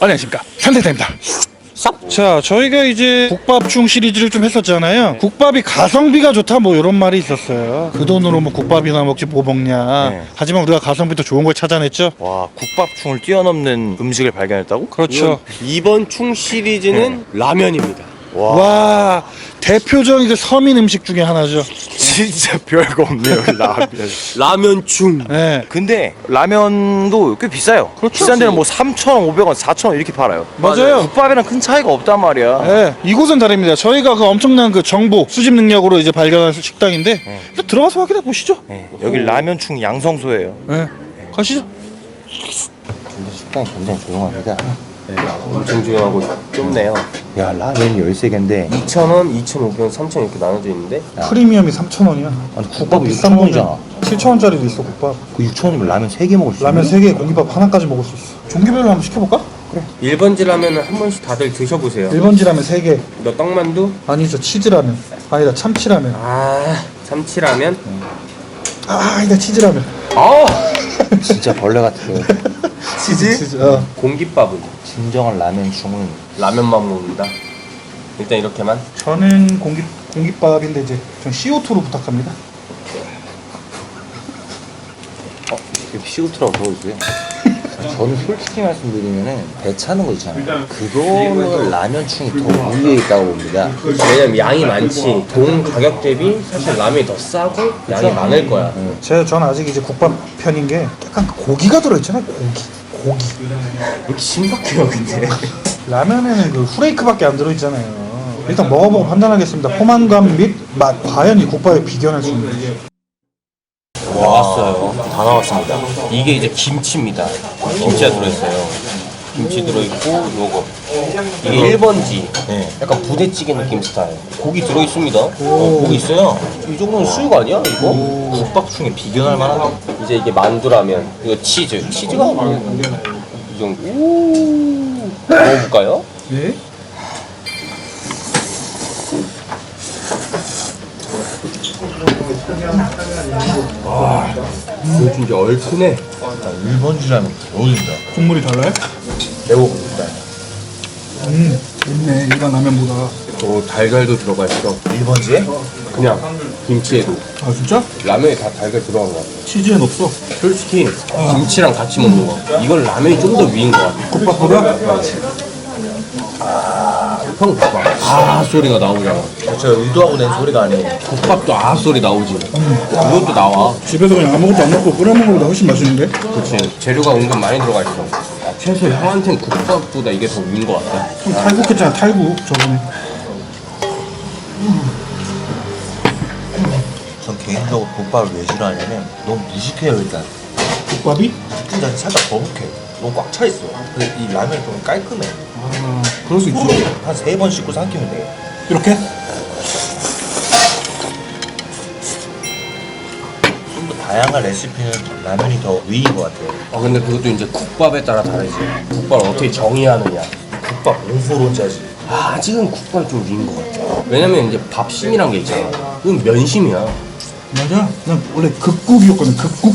안녕하십니까. 삼대장입니다. 자 저희가 이제 국밥충 시리즈를 좀 했었잖아요. 국밥이 가성비가 좋다 뭐 이런 말이 있었어요. 그 돈으로 뭐 국밥이나 먹지 뭐 먹냐. 네. 하지만 우리가 가성비 더 좋은 걸 찾아냈죠. 와 국밥충을 뛰어넘는 음식을 발견했다고? 그렇죠. 이번 충 시리즈는 라면입니다. 와, 와 대표적인 그 서민 음식 중에 하나죠 진짜 별거 없네요 라면 라면 충. 네. 근데 라면도 꽤 비싸요 그렇죠. 비싼 데는 뭐 3,500원, 4,000원 이렇게 팔아요 맞아요. 국밥이랑 큰 차이가 없단 말이야 네, 이곳은 다릅니다. 저희가 그 엄청난 그 정보 수집 능력으로 이제 발견한 식당인데 일단 들어가서 확인해 보시죠. 네, 여기 라면충 양성소예요 네, 가시죠. 식당이 굉장히 조용합니다 네, 엄청 조용하고 좁네요 야 라면이 13개인데 2,000원, 2,500원, 3,000원 이렇게 나눠져 있는데 프리미엄이 3,000원이야. 아니 국밥이 비싼 거면 7,000원짜리도 있어 국밥. 그 6,000원이면 라면 3개 먹을 수 라면 3개, 공깃밥 하나까지 먹을 수 있어. 종류별로 한번 시켜볼까? 그래. 1번지 라면은 한 번씩 다들 드셔보세요. 1번지 라면 3개. 너 떡만두? 아니죠, 치즈라면. 아니다, 참치라면. 아 참치라면? 아, 아니다, 치즈라면. 아 진짜 벌레 같아요 치즈? 치즈, 어. 공깃밥은 진정한 라면충은 라면만 먹는다. 일단 이렇게만. 저는 공깃, 공깃밥인데 이제 전 CO2로 부탁합니다. 시우트라고 적어주세요. 저는 솔직히 말씀드리면은 배 차는 거 있잖아요. 그거는 라면충이 더 위에 있다고 봅니다. 왜냐면 양이 많지. 돈 가격 대비 사실 라면이 더 싸고 양이 많을 거야. 제가 전 아직 이제 국밥 편인 게 약간 그 고기가 들어있잖아요, 고기. 고기. 왜 이렇게 신박해요 근데. 라면에는 그 후레이크밖에 안 들어있잖아요. 일단 먹어보고 판단하겠습니다. 포만감 및 맛. 과연 이 국밥에 비견할 수 있는지. 나왔어요. 다 나왔습니다. 이게 이제 김치입니다. 김치가 들어있어요. 김치 들어있고 요거 이게 1번지 약간 부대찌개 느낌 스타일 고기 들어있습니다 어, 고기 있어요 이 정도는 수육 아니야 이거? 국밥충에 비견할 만하다 이제 이게 만두라면 이거 치즈 치즈가 뭐, 이 정도 오 먹어볼까요? 네? 이거 진짜 얼큰해 1번지라면 어울린다. 국물이 달라요? 배고프다. 음, 있네. 일반 라면보다. 또 달걀도 들어가 있어 1번지에? 그냥 김치에도 아, 진짜? 라면에 다 달걀 들어간 거 같아 치즈엔 없어. 솔직히 김치랑 같이 먹는 거 이건 라면이 좀 더 위인 것 같아 국밥보다? 형 봐봐 아 소리가 나오잖아 제가 의도하고 낸 소리가 아니에요. 국밥도 아 소리 나오지 이것도 나와 집에서 그냥 아무것도 안 넣고 끓여 먹는 것보다 훨씬 맛있는데? 그치 재료가 은근 많이 들어가 있어 아, 최소 형한텐 국밥보다 이게 더 위인 것 같아 좀 탈국했잖아, 탈국. 저번에. 전 개인적으로 국밥을 왜 싫어하냐면 너무 무식해요 일단. 국밥이? 일단 살짝 거북해. 너무 꽉 차 있어. 근데 이 라면이 좀 깔끔해. 아, 그럴 수 있지. 한세 번 씻고 삼키면 돼. 이렇게? 좀 더 다양한 레시피는 라면이 더 위인 것 같아요. 아 근데 그것도 이제 국밥에 따라 다르지 국밥을 어떻게 정의하느냐 국밥 오소론자지. 아, 아직은 국밥이 좀 위인 것 같아 왜냐면 이제 밥심이란 게 있잖아 이건 면심이야 맞아. 난 원래 극국이었거든, 극국.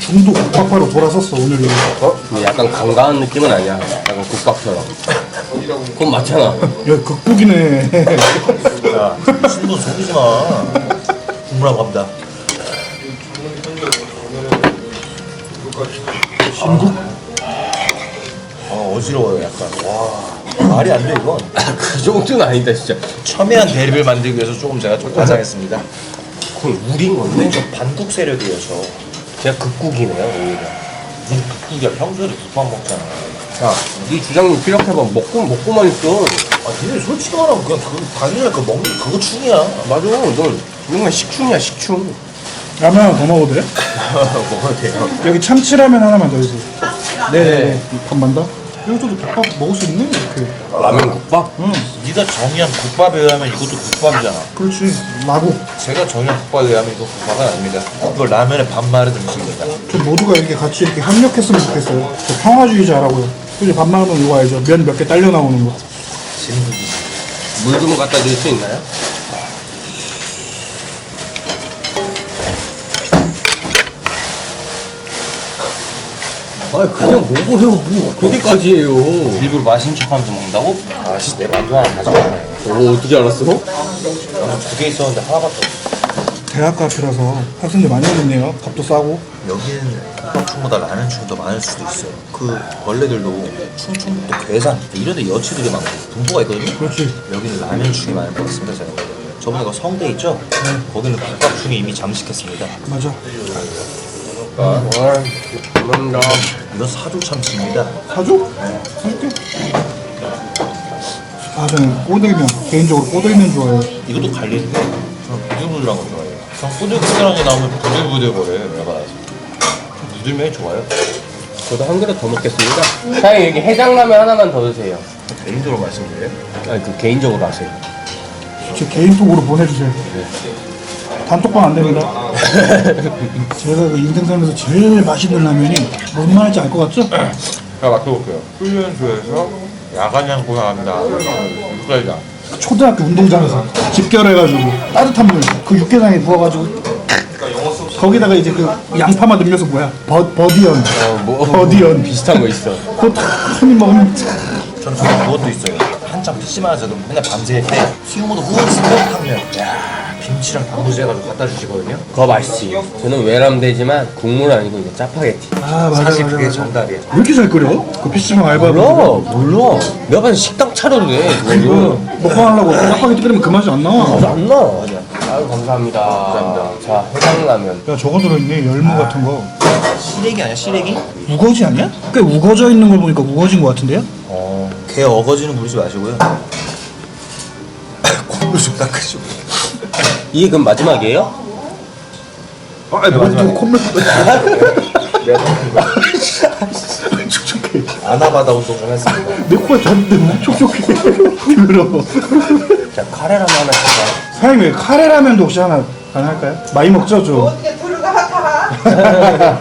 중도 국밥하러 돌아섰어, 오늘은. 어? 근데 약간 강가한 느낌은 아니야 약간 국밥처럼 그건 맞잖아 야, 극국이네. 야, 신분 속이지 마. 국물하고 갑니다. 신국? 어, 어지러워요, 약간. 와, 말이 안 돼, 이건. 그 정도는 아니다 진짜 첨예한 대립을 만들기 위해서 조금 제가 좀 과장했습니다. 그건 우린 건데 저 반국 저. 제가 극국이네요 오히려 니 국국이야, 평소에도 국밥 먹잖아. 야, 네 주장님 피력해봐 먹고 먹고만 있어 아, 니네 솔직히 말하면 그냥 그, 당연히 그 먹는 게 그거 충이야. 맞아 넌 정말 식충이야 식충 라면 하나 더 먹어도 돼? 먹어도 돼요. 여기 참치라면 하나만 더 주세요. 네네네. 밥만 더? 이것도 국밥 먹을 수 있네, 이렇게. 라면 국밥? 응, 네가 정의한 국밥에 의하면 이것도 국밥이잖아. 그렇지. 마구. 제가 정의한 국밥에 의하면 이거 국밥은 아닙니다. 이거 라면에 밥 마른 음식입니다. 저 모두가 이렇게 같이 이렇게 협력했으면 좋겠어요. 저 평화주의자라고요. 그지 밥 말으면 이거 알죠? 면 몇 개 딸려 나오는 거. 진국이. 물좀 갖다 줄 수 있나요? 아 그냥 먹어요 뭐 그렇게까지 해요 일부러 맛있는 척하면서 먹는다고? 아씨 내 만두 하나 가져가네 오 어떻게 알았어? 두개 있었는데 하나밖에 없어 대학가 앞이라서 학생들 많이 오겠네요. 값도 싸고. 여기는 국밥충보다 라면충이 더 많을 수도 있어요. 그 원래들도 충청도 괴산 이런 데 여치들이 많고 분포가 있거든요. 그렇지. 여기는 라면충이 많을 것 같습니다. 제가. 저번에 그 성대 있죠? 거기는 국밥충이 이미 잠식했습니다. 맞아. 감사합니다 이건 사조 참치입니다. 사줘? 사줄게. 아, 저는 꼬들면, 개인적으로 꼬들면 좋아해요. 이것도 갈리는데 저는 부들부들한 거 좋아해요. 전 부들부들한 게 나오면 부들부들거려요. 내가 누들면이 좋아요. 저도 한 그릇 더 먹겠습니다 사장님 여기 해장라면 하나만 더 드세요 개인적으로 말씀드려요. 아니 그 개인적으로 하세요 제 개인톡으로 보내주세요. 단톡방 안 됩니다. 제가 그 인생 살면서 제일 맛있는 라면이 뭔 말인지 알 것 같죠? 제가 맡아볼게요. 훈련소에서 야간 양고 나간다. 육살이다. 초등학교 운동장에서 집결해가지고 따뜻한 물 그 육개장에 부어가지고 거기다가 이제 그 양파만 넣으면서 뭐야 버, 버디언 어, 뭐 버디언 비슷한 거 있어 그거 탁 먹으면 저는 저는 그것도 있어요. 한창 PC만 하셔도 맨날 밤새 때 수영모도 후원스 하면 야 김치랑 단무지 해가지고 갖다 주시거든요. 그거 맛있지 저는 외람되지만 국물 아니고 이제 짜파게티 아 맞아 사실 맞아 그게 맞아 정답이에요. 왜 이렇게 잘 끓여? 그 PC방 알바 몰라 몰라 내가 봤을 때 식당 차려도 돼 그거 먹방 하려고 짜파게티 끓이면 그 맛이 안 나와 안 나. 아유 감사합니다. 감사합니다. 자 해장라면. 야 저거 들어있네 열무 같은 거 시래기 아니야 시래기? 우거지 아니야? 꽤 우거져 있는 걸 보니까 우거진 것 같은데요? 어. 개 어거지는 부르지 마시고요. 콧물 좀 닦으시고. 이게 그럼 마지막이에요? 아 뭐, 뭐 콧물 촉촉해 아나바다 운동 좀 했습니다. 내 코가 잤는데 뭐 촉촉해 더러워 자 카레라면 하나 주세요. 사장님 왜 카레라면도 혹시 하나 가능할까요? 많이 먹죠 좀 어떻게 들어가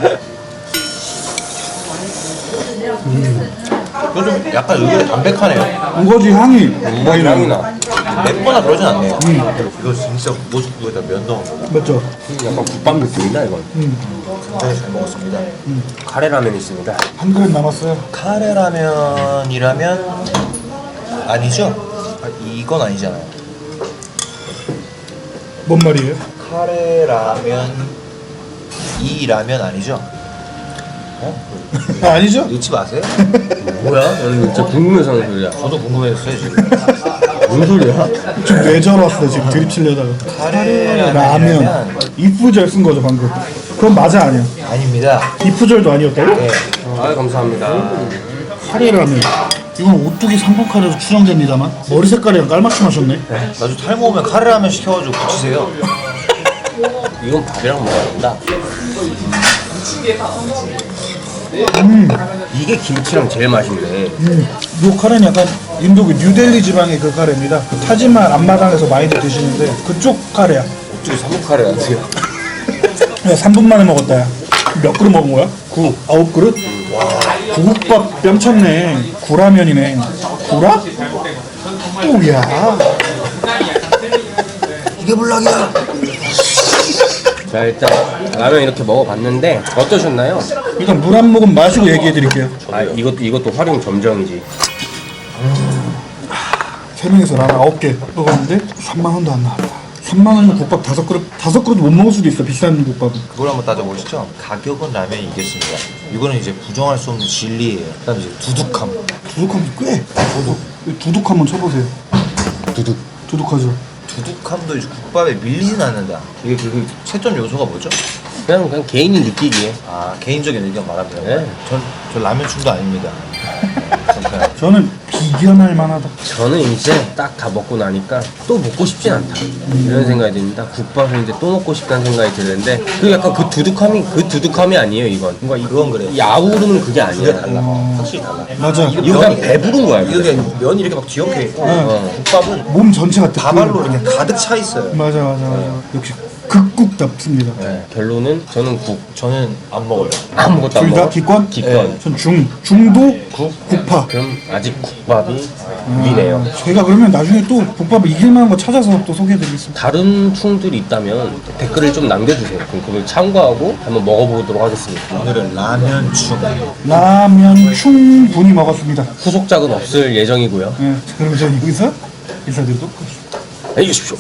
이거 좀 약간 의외로 담백하네요. 우거지 향이 이거 향이 나. 맵거나 그러진 않네요. 이거 진짜 무조건에다 면 넣은 거다. 맞죠? 약간 국밥 느낌이다 이건. 굉장히 잘 먹었습니다. 카레 라면 있습니다. 한 그릇 남았어요 카레 라면이라면 아니죠? 아, 이건 아니잖아요. 뭔 말이에요? 카레 라면 이 라면 아니죠? 아, 아니죠? 잊지 마세요. 뭐야? 나는 진짜 궁금해서 하는 소리야. 저도 궁금했어요 지금. 뭔 소리야? 지금 뇌절 왔어요 지금 드립 치려다가 라면 이프절 쓴 거죠 방금 그건 맞아 아니야 아닙니다. 이프절도 아니었다고? 네. 아유 감사합니다. 카레라면 이건 오뚜기 상품 카레에서 추정됩니다만 머리 색깔이랑 깔맞춤 하셨네 나중 탈모 오면 카레라면 시켜가지고 붙이세요. 이건 밥이랑 먹어야 된다. 이게 김치랑 제일 맛있네. 음, 요 카레는 약간 인도 그 뉴델리 지방의 그 카레입니다 그 타지만 앞마당에서 많이들 드시는데 그쪽 카레야 어떻게 삼국 카레 같아요? 야 3분 만에 먹었다 야. 몇 그릇 먹은 거야? 구 아홉 그릇? 와 구국밥 뺨쳤네 구라면이네 구라? 오야 이게 불락이야. 자 일단 라면 이렇게 먹어봤는데 어떠셨나요? 일단 물 한 모금 마시고 얘기해 드릴게요 아 이것도 이것도 활용 점정이지. 세 명이서 라면 아홉 개 먹었는데 3만 원도 안 나왔다 3만 원이면 국밥 다섯 그릇 다섯 그릇 못 먹을 수도 있어 비싼 국밥은 그걸 한번 따져보시죠. 가격은 라면이 이겼습니다. 이거는 이제 부정할 수 없는 진리예요. 그다음 이제 두둑함. 두둑하면 꽤 두둑 두둑 한번 쳐보세요 두둑 두둑하죠 두둑함도 국밥에 밀리진 않는다. 이게 그, 그 채점 요소가 뭐죠? 그냥 그냥 개인이 느끼기에. 아 개인적인 의견 말하면 네. 전, 저 라면 충도 아닙니다. 전 그냥 저는 비견할 만하다 저는 이제 딱 다 먹고 나니까 또 먹고 싶진 않다 이런 생각이 듭니다 국밥을 이제 또 먹고 싶다는 생각이 드는데 그 약간 그 두둑함이 그 두둑함이 아니에요 이건 뭔가 그건 그래요. 이 아우르는 그게 아니야 달라. 확실히 달라. 맞아 이거 그냥 배부른 거야 이거. 그냥 면이 이렇게 막 뒤엉켜 있고 국밥은 몸 전체가 뜨끈 다발로 이렇게 가득 차 있어요. 맞아 맞아 맞아 역시 극국 답습니다. 네, 결론은 저는 국. 저는 안 먹어요. 아무것도 안 둘 먹어. 다 기권? 기권. 전 중, 중도 국. 국파. 그럼 아직 국밥이 우리네요. 저희가 그러면 나중에 또 국밥 이길 만한 거 찾아서 또 소개해드리겠습니다. 다른 충들이 있다면 댓글을 좀 남겨주세요. 그럼 그걸 참고하고 한번 먹어보도록 하겠습니다. 오늘은 라면 충. 라면 충분히 먹었습니다. 후속작은 없을 예정이고요. 예, 자, 그럼 저는 여기서 인사드리도록 하겠습니다. 안녕히 계십시오.